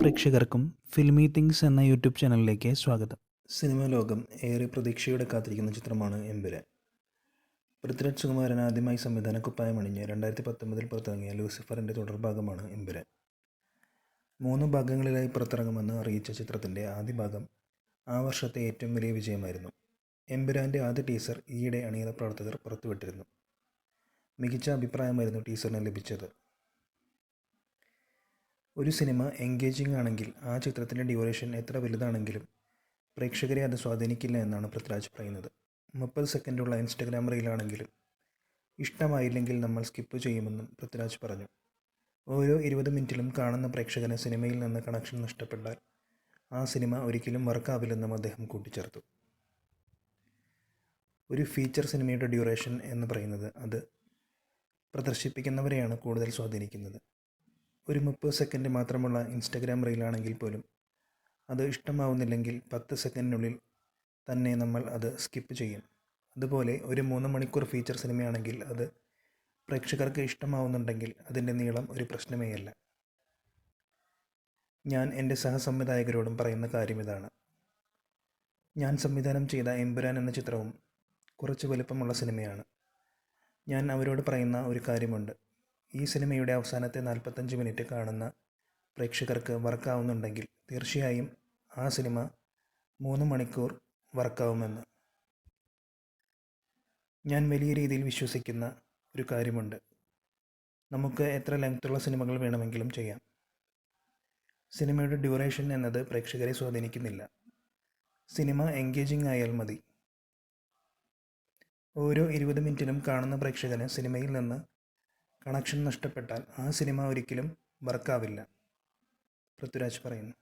പ്രേക്ഷകർക്കും filmy things എന്ന YouTube ചാനലിലേക്ക് സ്വാഗതം. സിനിമാ ലോകം ഏറെ പ്രതീക്ഷയോടെ കാത്തിരിക്കുന്ന ചിത്രമാണ് എമ്പുരാൻ. പൃഥ്വിരാജ് സുകുമാരൻ ആദ്യമായി സംവിധാന കുപ്പായമണിഞ്ഞ് രണ്ടായിരത്തി പത്തൊമ്പതിൽ പുറത്തിറങ്ങിയ ലൂസിഫറിന്റെ തുടർഭാഗമാണ് എമ്പുരാൻ. മൂന്ന് ഭാഗങ്ങളിലായി പുറത്തിറങ്ങുമെന്ന് അറിയിച്ച ചിത്രത്തിന്റെ ആദ്യ ഭാഗം ആ വർഷത്തെ ഏറ്റവും വലിയ വിജയമായിരുന്നു. എമ്പുരാന്റെ ആദ്യ ടീസർ ഈയിടെ അണിയറ പ്രവർത്തകർ പുറത്തുവിട്ടിരുന്നു. മികച്ച അഭിപ്രായമായിരുന്നു ടീസറിന് ലഭിച്ചത്. ഒരു സിനിമ എൻഗേജിംഗ് ആണെങ്കിൽ ആ ചിത്രത്തിന്റെ ഡ്യൂറേഷൻ എത്ര വലുതാണെങ്കിലും പ്രേക്ഷകരെ അത് സ്വാധീനിക്കില്ല എന്നാണ് പൃഥ്വിരാജ് പറയുന്നത്. മുപ്പത് സെക്കൻഡുള്ള ഇൻസ്റ്റഗ്രാം റീലാണെങ്കിലും ഇഷ്ടമായില്ലെങ്കിൽ നമ്മൾ സ്കിപ്പ് ചെയ്യുമെന്നും പൃഥ്വിരാജ് പറഞ്ഞു. ഓരോ ഇരുപത് മിനിറ്റിലും കാണുന്ന പ്രേക്ഷകന് സിനിമയിൽ നിന്ന് കണക്ഷൻ നഷ്ടപ്പെട്ടാൽ ആ സിനിമ ഒരിക്കലും വർക്കാവില്ലെന്നും അദ്ദേഹം കൂട്ടിച്ചേർത്തു. ഒരു ഫീച്ചർ സിനിമയുടെ ഡ്യൂറേഷൻ എന്ന് പറയുന്നത് അത് പ്രദർശിപ്പിക്കുന്നവരെയാണ് കൂടുതൽ സ്വാധീനിക്കുന്നത്. ഒരു മുപ്പത് സെക്കൻഡ് മാത്രമുള്ള ഇൻസ്റ്റഗ്രാം റീലാണെങ്കിൽ പോലും അത് ഇഷ്ടമാവുന്നില്ലെങ്കിൽ പത്ത് സെക്കൻഡിനുള്ളിൽ തന്നെ നമ്മൾ അത് സ്കിപ്പ് ചെയ്യും. അതുപോലെ ഒരു മൂന്ന് മണിക്കൂർ ഫീച്ചർ സിനിമയാണെങ്കിൽ അത് പ്രേക്ഷകർക്ക് ഇഷ്ടമാവുന്നുണ്ടെങ്കിൽ അതിന്റെ നീളം ഒരു പ്രശ്നമേ അല്ല. ഞാൻ എന്റെ സഹസംവിധായകരോടും പറയുന്ന കാര്യം ഇതാണ്. ഞാൻ സംവിധാനം ചെയ്ത എമ്പുരാൻ എന്ന ചിത്രവും കുറച്ച് വലുപ്പമുള്ള സിനിമയാണ് ഞാൻ അവരോട് പറയുന്ന ഒരു കാര്യമുണ്ട്. ഈ സിനിമയുടെ അവസാനത്തെ നാൽപ്പത്തഞ്ച് മിനിറ്റ് കാണുന്ന പ്രേക്ഷകർക്ക് വർക്കാവുന്നുണ്ടെങ്കിൽ തീർച്ചയായും ആ സിനിമ മൂന്ന് മണിക്കൂർ വർക്കാവുമെന്ന്. ഞാൻ വലിയ രീതിയിൽ വിശ്വസിക്കുന്ന ഒരു കാര്യമുണ്ട്. നമുക്ക് എത്ര ലെങ്ത്തുള്ള സിനിമകൾ വേണമെങ്കിലും ചെയ്യാം. സിനിമയുടെ ഡ്യൂറേഷൻ എന്നത് പ്രേക്ഷകരെ സ്വാധീനിക്കുന്നില്ല. സിനിമ എൻഗേജിംഗ് ആയാൽ മതി. ഓരോ ഇരുപത് മിനിറ്റിലും കാണുന്ന പ്രേക്ഷകന് സിനിമയിൽ നിന്ന് കണക്ഷൻ നഷ്ടപ്പെട്ടാൽ ആ സിനിമ ഒരിക്കലും വർക്കാവില്ല പൃഥ്വിരാജ് പറയുന്നു.